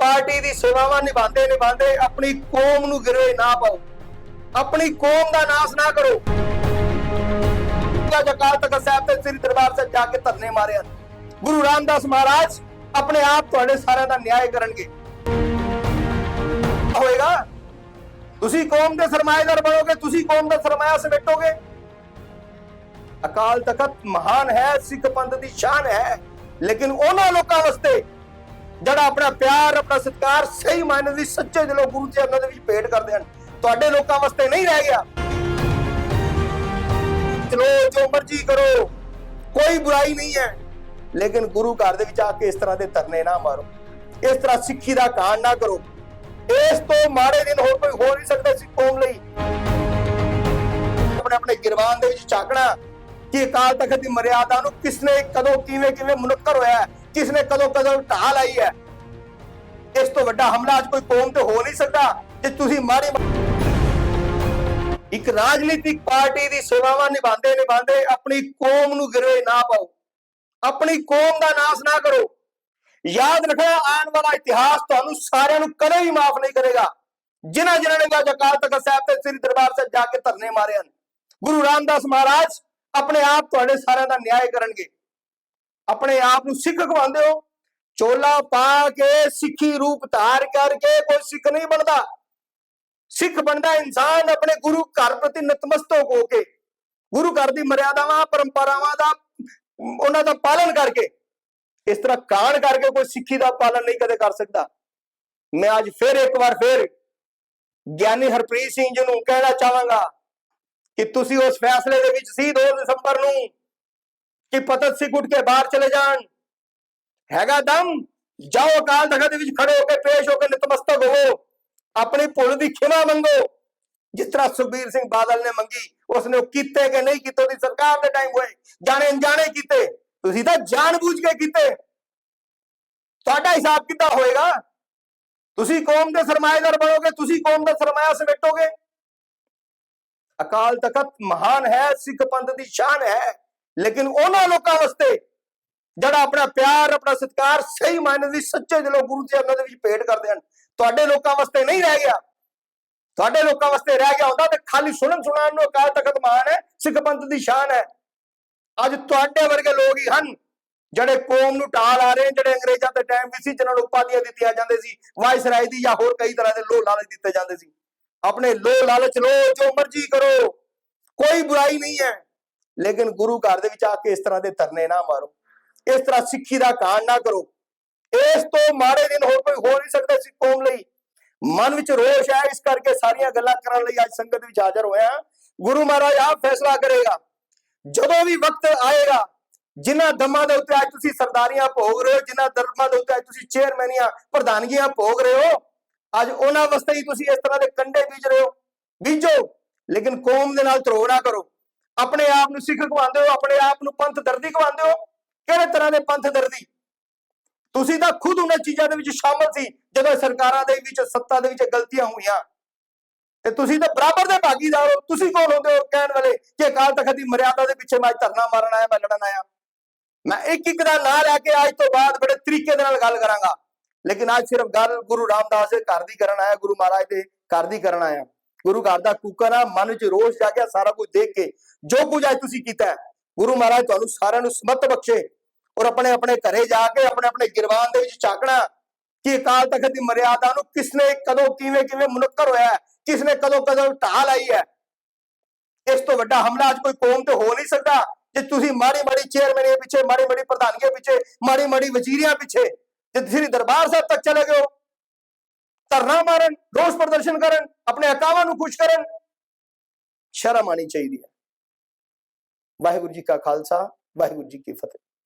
Party ਦੀ ਸੇਵਾਵਾਂ ਨਿਭਾਉਂਦੇ ਨਿਭਾਉਂਦੇ ਆਪਣੀ ਕੌਮ ਨੂੰ ਗਿਰਵੇ ਨਾ ਪਾਓ। ਆਪਣੀ ਕੌਮ ਦਾ ਨਾਸ ਨਾ ਕਰੋ। ਅੱਜ ਅਕਾਲ ਤਖਤ ਸਾਹਿਬ ਤੇ ਸ੍ਰੀ ਦਰਬਾਰ ਸਾਹਿਬ ਜਾ ਕੇ ਧਰਨੇ ਮਾਰੇ ਹਨ। ਗੁਰੂ ਰਾਮਦਾਸ ਮਹਾਰਾਜ ਆਪਣੇ ਆਪ ਤੁਹਾਡੇ ਸਾਰਿਆਂ ਦਾ ਨਿਆਂ ਕਰਨਗੇ। ਹੋਏਗਾ? ਤੁਸੀਂ ਕੌਮ ਦੇ ਸਰਮਾਏਦਾਰ ਬਣੋਗੇ, ਤੁਸੀਂ ਕੌਮ ਦਾ ਸਰਮਾਇਆ ਸਮੇਟੋਗੇ? ਅਕਾਲ ਤਖਤ ਮਹਾਨ ਹੈ, ਸਿੱਖ ਪੰਥ ਦੀ ਸ਼ਾਨ ਹੈ, ਲੇਕਿਨ ਉਹਨਾਂ ਲੋਕਾਂ ਵਾਸਤੇ ਜਿਹੜਾ ਆਪਣਾ ਪਿਆਰ ਆਪਣਾ ਸਤਿਕਾਰ ਸਹੀ ਮਾਇਨੇ ਦੀ ਸੱਚੇ ਦਿਲੋਂ ਗੁਰੂ ਦੇ ਦੇ ਵਿੱਚ ਭੇਟ ਕਰਦੇ ਹਨ। ਤੁਹਾਡੇ ਲੋਕਾਂ ਵਾਸਤੇ ਨਹੀਂ ਰਹਿ ਗਿਆ। ਚਲੋ ਜੋ ਮਰਜ਼ੀ ਕਰੋ ਕੋਈ ਬੁਰਾਈ ਨਹੀਂ ਹੈ। ਲੇਕਿਨ ਗੁਰੂ ਘਰ ਦੇ ਵਿੱਚ ਆ ਕੇ ਇਸ ਤਰ੍ਹਾਂ ਦੇ ਧਰਨੇ ਨਾ ਮਾਰੋ। ਇਸ ਤਰ੍ਹਾਂ ਸਿੱਖੀ ਦਾ ਕਾਂਡ ਨਾ ਕਰੋ। ਇਸ ਤੋਂ ਮਾੜੇ ਦਿਨ ਹੋਰ ਕੋਈ ਹੋ ਨਹੀਂ ਸਕਦਾ ਸਿੱਖ ਕੌਮ ਲਈ। ਆਪਣੇ ਆਪਣੇ ਗਿਰਵਾਨ ਦੇ ਵਿੱਚ ਝਾਕਣਾ ਕਿ ਅਕਾਲ ਤਖਤ ਦੀ ਮਰਿਆਦਾ ਨੂੰ ਕਿਸਨੇ ਕਦੋਂ ਕਿਵੇਂ ਕਿਵੇਂ ਮੁਨੱਕਰ ਹੋਇਆ ਹੈ, ਕਿਸਨੇ ਕਦੋਂ ਕਦੋਂ ਢਾਹ ਲਾਈ ਹੈ। ਇਸ ਤੋਂ ਵੱਡਾ ਹਮਲਾ ਅੱਜ ਕੋਈ ਕੌਮ ਤੇ ਹੋ ਨਹੀਂ ਸਕਦਾ, ਜੇ ਤੁਸੀਂ ਮਾੜੀ ਇੱਕ ਰਾਜਨੀਤਿਕ ਪਾਰਟੀ ਦੀ ਸੇਵਾਵਾਂ ਨਿਭਾਉਂਦੇ ਨਿਭਾਉਂਦੇ ਆਪਣੀ ਕੌਮ ਨੂੰ ਗਿਰਵੇ ਨਾ ਪਾਓ। ਆਪਣੀ ਕੌਮ ਦਾ ਨਾਸ ਨਾ ਕਰੋ। ਯਾਦ ਰੱਖਣਾ, ਆਉਣ ਵਾਲਾ ਇਤਿਹਾਸ ਤੁਹਾਨੂੰ ਸਾਰਿਆਂ ਨੂੰ ਕਦੇ ਵੀ ਮਾਫ ਨਹੀਂ ਕਰੇਗਾ। ਜਿਨ੍ਹਾਂ ਜਿਨ੍ਹਾਂ ਨੇ ਅੱਜ ਅਕਾਲ ਤਖਤ ਸਾਹਿਬ ਤੇ ਸ੍ਰੀ ਦਰਬਾਰ ਸਾਹਿਬ ਜਾ ਕੇ ਧਰਨੇ ਮਾਰੇ ਹਨ। ਗੁਰੂ ਰਾਮਦਾਸ ਮਹਾਰਾਜ ਆਪਣੇ ਆਪ ਤੁਹਾਡੇ ਸਾਰਿਆਂ ਦਾ ਨਿਆਂ ਕਰਨਗੇ। ਆਪਣੇ ਆਪ ਨੂੰ ਸਿੱਖ ਕਹਾਉਂਦੇ ਹੋ। ਚੋਲਾ ਪਾ ਕੇ ਸਿੱਖੀ ਰੂਪ ਧਾਰ ਕਰਕੇ ਕੋਈ ਸਿੱਖ ਨਹੀਂ ਬਣਦਾ। ਸਿੱਖ ਬਣਦਾ ਇਨਸਾਨ ਆਪਣੇ ਗੁਰੂ ਘਰ ਪ੍ਰਤੀ ਨਤਮਸਤਕ ਹੋ ਕੇ, ਗੁਰੂ ਘਰ ਦੀ ਮਰਿਆਦਾਵਾਂ, ਪਰੰਪਰਾਵਾਂ ਦਾ, ਉਹਨਾਂ ਦਾ ਪਾਲਣ ਕਰਕੇ, ਇਸ ਤਰ੍ਹਾਂ ਕਾਣ ਕਰਕੇ ਕੋਈ ਸਿੱਖੀ ਦਾ ਪਾਲਣ ਨਹੀਂ ਕਦੇ ਕਰ ਸਕਦਾ। ਮੈਂ ਅੱਜ ਫਿਰ ਇੱਕ ਵਾਰ ਫਿਰ ਗਿਆਨੀ ਹਰਪ੍ਰੀਤ ਸਿੰਘ ਜੀ ਨੂੰ ਕਹਿਣਾ ਚਾਹਾਂਗਾ ਕਿ ਤੁਸੀਂ ਉਸ ਫੈਸਲੇ ਦੇ ਵਿੱਚ ਸੀ 2 ਦਸੰਬਰ ਨੂੰ। ਕਿ ਪਤਤ ਸਿੱਖ ਉੱਠ ਕੇ ਬਾਹਰ ਚਲੇ ਜਾਣ ਹੈਗਾ ਦਮ ਜਾਓ ਅਕਾਲ ਤਖਤ ਦੇ ਵਿੱਚ ਖੜੇ ਹੋ ਕੇ ਪੇਸ਼ ਹੋ ਕੇ ਨਤਮਸਤਕ ਹੋਵੋ ਆਪਣੀ ਭੁੱਲ ਦੀ ਖਿਮਾ ਮੰਗੋ ਜਿਸ ਤਰ੍ਹਾਂ ਸੁਖਬੀਰ ਸਿੰਘ ਬਾਦਲ ਨੇ ਮੰਗੀ ਉਸਨੇ ਉਹ ਕੀਤੇ ਕਿ ਨਹੀਂ ਕੀਤੇ ਉਹਦੀ ਸਰਕਾਰ ਦੇ ਟਾਈਮ ਹੋਏ ਜਾਣੇ ਅਣਜਾਣੇ ਕੀਤੇ ਤੁਸੀਂ ਤਾਂ ਜਾਣਬੁੱਝ ਕੇ ਕੀਤੇ ਤੁਹਾਡਾ ਹਿਸਾਬ ਕਿੱਦਾਂ ਹੋਏਗਾ ਤੁਸੀਂ ਕੌਮ ਦੇ ਸਰਮਾਏਦਾਰ ਬਣੋਗੇ ਤੁਸੀਂ ਕੌਮ ਦਾ ਸਰਮਾਇਆ ਸਮੇਟੋਗੇ ਅਕਾਲ ਤਖਤ ਮਹਾਨ ਹੈ ਸਿੱਖ ਪੰਥ ਦੀ ਸ਼ਾਨ ਹੈ ਲੇਕਿਨ ਉਹਨਾਂ ਲੋਕਾਂ ਵਾਸਤੇ ਜਿਹੜਾ ਆਪਣਾ ਪਿਆਰ ਆਪਣਾ ਸਤਿਕਾਰ ਸਹੀ ਮਾਇਨੇ ਦੀ ਸੱਚੇ ਦਿਲੋਂ ਗੁਰੂ ਦੇ ਅੰਦਰ ਦੇ ਵਿੱਚ ਭੇਟ ਕਰਦੇ ਹਨ। ਤੁਹਾਡੇ ਲੋਕਾਂ ਵਾਸਤੇ ਨਹੀਂ ਰਹਿ ਗਿਆ। ਤੁਹਾਡੇ ਲੋਕਾਂ ਵਾਸਤੇ ਰਹਿ ਗਿਆ ਹੁੰਦਾ ਤੇ ਖਾਲੀ ਸੁਣਨ ਸੁਣਾਉਣ ਨੂੰ ਅਕਾਲ ਤਖਤ ਮਾਨ ਹੈ ਸਿੱਖ ਪੰਥ ਦੀ ਸ਼ਾਨ ਹੈ। ਅੱਜ ਤੁਹਾਡੇ ਵਰਗੇ ਲੋਕ ਹੀ ਹਨ ਜਿਹੜੇ ਕੌਮ ਨੂੰ ਢਾਲ ਆ ਰਹੇ ਨੇ, ਜਿਹੜੇ ਅੰਗਰੇਜ਼ਾਂ ਦੇ ਟਾਈਮ ਵੀ ਸੀ ਜਿਨ੍ਹਾਂ ਨੂੰ ਉਪਾਧੀਆਂ ਦਿੱਤੀਆਂ ਜਾਂਦੇ ਸੀ ਵਾਇਸਰਾਏ ਦੀ ਜਾਂ ਹੋਰ ਕਈ ਤਰ੍ਹਾਂ ਦੇ ਲੋਹ ਲਾਲਚ ਦਿੱਤੇ ਜਾਂਦੇ ਸੀ। ਆਪਣੇ ਲੋਹ ਲਾਲਚ ਲੋ ਜੋ ਮਰਜ਼ੀ ਕਰੋ ਕੋਈ ਬੁਰਾਈ ਨਹੀਂ ਹੈ। ਲੇਕਿਨ ਗੁਰੂ ਘਰ ਦੇ ਵਿੱਚ ਆ ਕੇ ਇਸ ਤਰ੍ਹਾਂ ਦੇ ਧਰਨੇ ਨਾ ਮਾਰੋ। ਇਸ ਤਰ੍ਹਾਂ ਸਿੱਖੀ ਦਾ ਕਾਂਡ ਨਾ ਕਰੋ। ਇਸ ਤੋਂ ਮਾੜੇ ਦਿਨ ਹੋਰ ਕੋਈ ਹੋ ਨਹੀਂ ਸਕਦਾ ਸਿੱਖ ਕੌਮ ਲਈ। ਮਨ ਵਿੱਚ ਰੋਸ਼ ਹੈ, ਇਸ ਕਰਕੇ ਸਾਰੀਆਂ ਗੱਲਾਂ ਕਰਨ ਲਈ ਅੱਜ ਸੰਗਤ ਵਿੱਚ ਹਾਜ਼ਰ ਹੋਇਆ ਗੁਰੂ ਮਹਾਰਾਜ ਆਪ ਫੈਸਲਾ ਕਰੇਗਾ। ਜਦੋਂ ਵੀ ਵਕਤ ਆਏਗਾ, ਜਿਨ੍ਹਾਂ ਦਮਾਂ ਦੇ ਉੱਤੇ ਅੱਜ ਤੁਸੀਂ ਸਰਦਾਰੀਆਂ ਭੋਗ ਰਹੇ ਹੋ, ਜਿਨ੍ਹਾਂ ਦਰਮਾਂ ਦੇ ਉੱਤੇ ਅੱਜ ਤੁਸੀਂ ਚੇਅਰਮੈਨੀਆਂ ਪ੍ਰਧਾਨਗੀਆਂ ਭੋਗ ਰਹੇ ਹੋ, ਅੱਜ ਉਹਨਾਂ ਵਾਸਤੇ ਹੀ ਤੁਸੀਂ ਇਸ ਤਰ੍ਹਾਂ ਦੇ ਕੰਡੇ ਬੀਜ ਰਹੇ ਹੋ। ਬੀਜੋ, ਲੇਕਿਨ ਕੌਮ ਦੇ ਨਾਲ ਧਰੋ ਨਾ ਕਰੋ। ਆਪਣੇ ਆਪ ਨੂੰ ਸਿੱਖ ਕਹਾਉਂਦੇ ਹੋ, ਆਪਣੇ ਆਪ ਨੂੰ ਪੰਥ ਦਰਦੀ ਕਹਾਉਂਦੇ ਹੋ, ਕਿਹੜੇ ਤਰ੍ਹਾਂ ਦੇ ਪੰਥ ਦਰਦੀ? ਤੁਸੀਂ ਤਾਂ ਖੁਦ ਉਹਨਾਂ ਚੀਜ਼ਾਂ ਦੇ ਵਿੱਚ ਸ਼ਾਮਲ ਸੀ, ਜਦੋਂ ਸਰਕਾਰਾਂ ਦੇ ਵਿੱਚ, ਸੱਤਾ ਦੇ ਵਿੱਚ ਗਲਤੀਆਂ ਹੋਈਆਂ। ਤੇ ਤੁਸੀਂ ਤਾਂ ਬਰਾਬਰ ਦੇ ਭਾਗੀਦਾਰ ਹੋ, ਤੁਸੀਂ ਕੌਣ ਹੁੰਦੇ ਹੋ ਕਹਿਣ ਵਾਲੇ ਕਿ ਅਕਾਲ ਤਖਤ ਦੀ ਮਰਿਆਦਾ ਦੇ ਪਿੱਛੇ ਮੈਂ ਧਰਨਾ ਮਾਰਨ ਆਇਆ, ਮੈਂ ਲੜਨ ਆਇਆ। ਮੈਂ ਇੱਕ ਇੱਕ ਦਾ ਨਾਂ ਲੈ ਕੇ ਅੱਜ ਤੋਂ ਬਾਅਦ ਬੜੇ ਤਰੀਕੇ ਦੇ ਨਾਲ ਗੱਲ ਕਰਾਂਗਾ। ਲੇਕਿਨ ਅੱਜ ਸਿਰਫ ਗੱਲ ਗੁਰੂ ਰਾਮਦਾਸ ਦੇ ਘਰ ਦੀ ਕਰਨ ਆਇਆ, ਗੁਰੂ ਮਹਾਰਾਜ ਦੇ ਘਰ ਦੀ ਕਰਨ ਆਇਆ। ਗੁਰੂ ਘਰ ਦਾ ਕੂਕਰ ਆ, ਮਨ ਵਿੱਚ ਰੋਸ਼ ਜਾ ਗਿਆ ਸਾਰਾ ਕੁਝ ਦੇਖ ਕੇ ਜੋ ਕੁਝ ਅੱਜ ਤੁਸੀਂ ਕੀਤਾ ਗੁਰੂ ਮਹਾਰਾਜ ਤੁਹਾਨੂੰ ਸਾਰਿਆਂ ਨੂੰ ਸਮਤ ਬਖਸ਼ੇ ਔਰ ਆਪਣੇ ਆਪਣੇ ਘਰੇ ਜਾ ਕੇ ਆਪਣੇ ਆਪਣੇ ਗਿਰਵਾਨ ਦੇ ਵਿੱਚ ਚਾਕਣਾ ਕਿ ਅਕਾਲ ਤਖਤ ਦੀ ਮਰਿਆਦਾ ਨੂੰ ਕਿਸਨੇ, ਕਦੋਂ, ਕਿਵੇਂ ਕਿਵੇਂ ਮੁਨੱਕਰ ਹੋਇਆ ਕਿਸਨੇ ਕਦੋਂ ਕਦੋਂ ਢਾਲ ਆਈ ਹੈ। ਇਸ ਤੋਂ ਵੱਡਾ ਹਮਲਾ ਅੱਜ ਕੋਈ ਕੌਮ ਤੇ ਹੋ ਨਹੀਂ ਸਕਦਾ ਜੇ ਤੁਸੀਂ ਮਾੜੀ ਮਾੜੀ ਚੇਅਰਮੈਨੀਆਂ ਪਿੱਛੇ, ਮਾੜੀ ਮਾੜੀ ਪ੍ਰਧਾਨਗੀਆਂ ਪਿੱਛੇ, ਮਾੜੀ ਮਾੜੀ ਵਜ਼ੀਰੀਆਂ ਪਿੱਛੇ, ਜੇ ਤੁਸੀਂ ਦਰਬਾਰ ਸਾਹਿਬ ਤੱਕ ਚਲੇ ਗਏ ਹੋ ਧਰਨਾ ਮਾਰਨ, ਰੋਸ ਪ੍ਰਦਰਸ਼ਨ ਕਰਨ, ਆਪਣੇ ਅਕਾਵਾਂ ਨੂੰ ਖੁਸ਼ ਕਰਨ, ਸ਼ਰਮ ਆਣੀ ਚਾਹੀਦੀ ਹੈ। ਵਾਹਿਗੁਰੂ ਜੀ ਕਾ ਖਾਲਸਾ, ਵਾਹਿਗੁਰੂ ਜੀ ਕੀ ਫਤਿਹ।